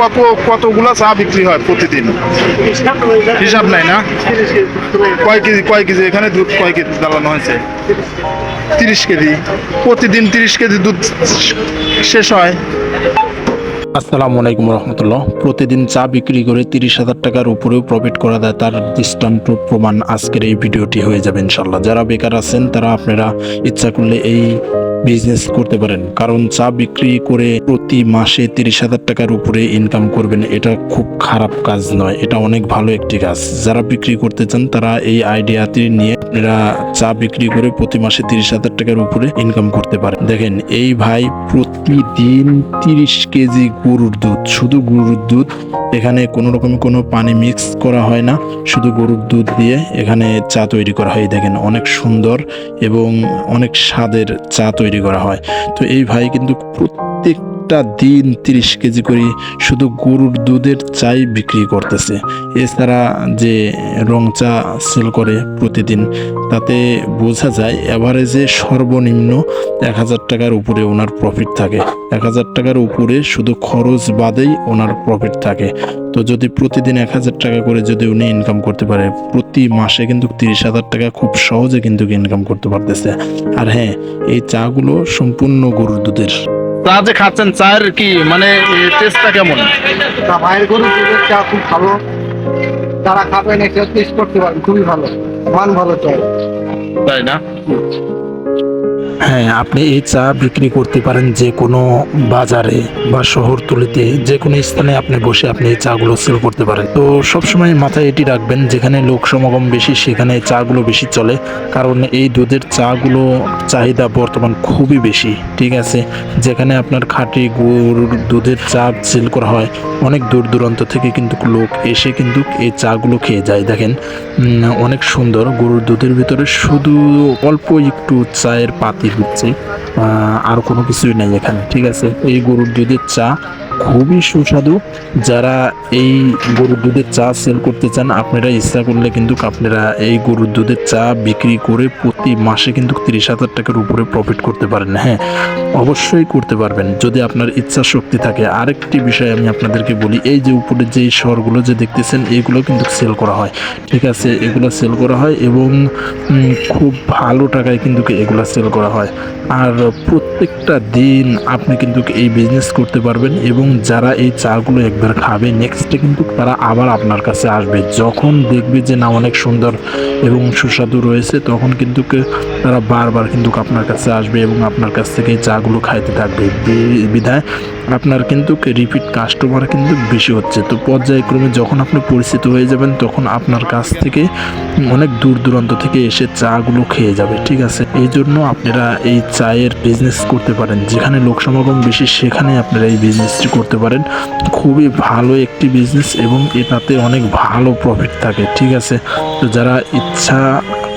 কত, কতগুলা চা বিক্রি হয় প্রতিদিন? হিসাব নাই না? কয় কেজি কয় কেজি? এখানে দুধ কয় কেজি জ্বালানো হয়েছে? তিরিশ কেজি। প্রতিদিন তিরিশ কেজি দুধ শেষ হয়। আসসালামু আলাইকুম রহমতুল্লাহ। প্রতিদিন চা বিক্রি করে তিরিশ হাজার টাকার উপরেও প্রফিট করা যায়, তার দৃষ্টান্ত প্রমাণ আজকের এই ভিডিওটি হয়ে যাবে ইনশাল্লাহ যারা বেকার আছেন, তারা আপনারা ইচ্ছা করলে এই বিজনেস করতে পারেন। কারণ চা বিক্রি করে প্রতি মাসে তিরিশ হাজার টাকার উপরে ইনকাম করবেন, এটা খুব খারাপ কাজ নয়। এটা অনেক ভালো একটি কাজ। যারা বিক্রি করতে চান, তারা এই আইডিয়াটি নিয়ে আপনারা চা বিক্রি করে প্রতি মাসে তিরিশ হাজার টাকার উপরে ইনকাম করতে পারেন। দেখেন, এই ভাই প্রতিদিন তিরিশ কেজি গরুর দুধ, শুধু গরুর দুধ, এখানে কোনো রকম কোনো পানি মিক্স করা হয় না, শুধু গরুর দুধ দিয়ে এখানে চা তৈরি করা হয়। দেখেন, অনেক সুন্দর এবং অনেক স্বাদের চা তৈরি করা হয়। তো এই ভাই কিন্তু প্রত্যেকটা দিন তিরিশ কেজি করে শুধু গরুর দুধের চাই বিক্রি করতেছে। এছাড়া যে রং চা সেল করে প্রতিদিন, তাতে বোঝা যায় অ্যাভারেজে সর্বনিম্ন এক হাজার টাকার উপরে ওনার প্রফিট থাকে। এক হাজার টাকার উপরে শুধু খরচ বাদেই ওনার প্রফিট থাকে। তো যদি প্রতিদিন এক হাজার টাকা করে যদি উনি ইনকাম করতে পারে, প্রতি মাসে কিন্তু তিরিশ হাজার টাকা খুব সহজে কিন্তু ইনকাম করতে পারতেছে। আর হ্যাঁ এই চাগুলো সম্পূর্ণ গরুর দুধের। চা যে খাচ্ছেন চায়ের কি মানে টেস্টটা কেমন? তা মায়ের গরু দুধের চা খুব ভালো। যারা খাবেন এসে টেস্ট করতে পারেন খুবই ভালো। মান ভালো চাই তাই না? হ্যাঁ আপনি এই চা বিক্রি করতে পারেন যে কোনো বাজারে বা শহরতলিতে, যে কোনো স্থানে আপনি বসে আপনি এই চাগুলো সেল করতে পারেন। তো সবসময় মাথায় এটি রাখবেন, যেখানে লোক সমাগম বেশি, সেখানে চাগুলো বেশি চলে, কারণ এই দুধের চাগুলো চাহিদা বর্তমান খুবই বেশি, ঠিক আছে? যেখানে আপনার খাঁটি গরুর দুধের চা সেল করা হয়, অনেক দূর দূরান্ত থেকে কিন্তু লোক এসে কিন্তু এই চাগুলো খেয়ে যায়। দেখেন অনেক সুন্দর গরুর দুধের ভিতরে শুধু অল্প একটু চায়ের পাতি দিচ্ছে আর কোনো কিছুই নাই এখানে ঠিক আছে? এই গরুর দুধের চা খুবই সুস্বাদু। যারা এই গরুর দুধের চা সেল করতে চান, আপনারা ইচ্ছা করলে কিন্তু আপনারা এই গরুর দুধের চা বিক্রি করে প্রতি মাসে কিন্তু তিরিশ হাজার টাকার উপরে প্রফিট করতে পারেন। হ্যাঁ অবশ্যই করতে পারবেন। যদি আপনার ইচ্ছা শক্তি থাকে, আরেকটি বিষয় আমি আপনাদেরকে বলি, এই যে উপরে যে শহরগুলো যে দেখতেছেন, এগুলো কিন্তু সেল করা হয়। ঠিক আছে, এগুলো সেল করা হয় এবং খুব ভালো টাকায় কিন্তু এগুলো সেল করা হয়। আর প্রত্যেকটা দিন আপনি কিন্তু এই বিজনেস করতে পারবেন এবং যারা এই চাগুলো একবার খাবে নেক্সটে কিন্তু তারা আবার আপনার কাছে আসবে। যখন দেখবে যে না, অনেক সুন্দর এবং সুস্বাদু রয়েছে, তখন কিন্তু তারা বারবার কিন্তু আপনার কাছে আসবে এবং আপনার কাছ থেকে এই চাগুলো খাইতে থাকবে। বিধায় আপনার কিন্তু রিপিট কাস্টমার কিন্তু বেশি হচ্ছে। তো পর্যায়ক্রমে যখন আপনি পরিচিত হয়ে যাবেন, তখন আপনার কাছ থেকে অনেক দূর দূরান্ত থেকে এসে চাগুলো খেয়ে যাবে, ঠিক আছে? এই জন্য আপনারা এই চায়ের বিজনেস করতে পারেন। যেখানে লোক সমাগম বেশি, সেখানে আপনারা এই বিজনেসটি করতে পারেন। খুবই ভালো একটি বিজনেস এবং এটাতে অনেক ভালো প্রফিট থাকে, ঠিক আছে? তো যারা ইচ্ছা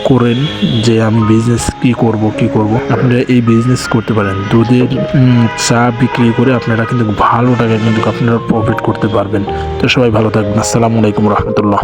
করেন যে আমি বিজনেস কি করব কি করব, আপনারা এই বিজনেস করতে পারেন। দুধের চা বিক্রি করে আপনারা কিন্তু ভালো টাকা কিন্তু আপনারা প্রফিট করতে পারবেন। তো সবাই ভালো থাকবেন। আসসালামু আলাইকুম রহমতুল্লাহ।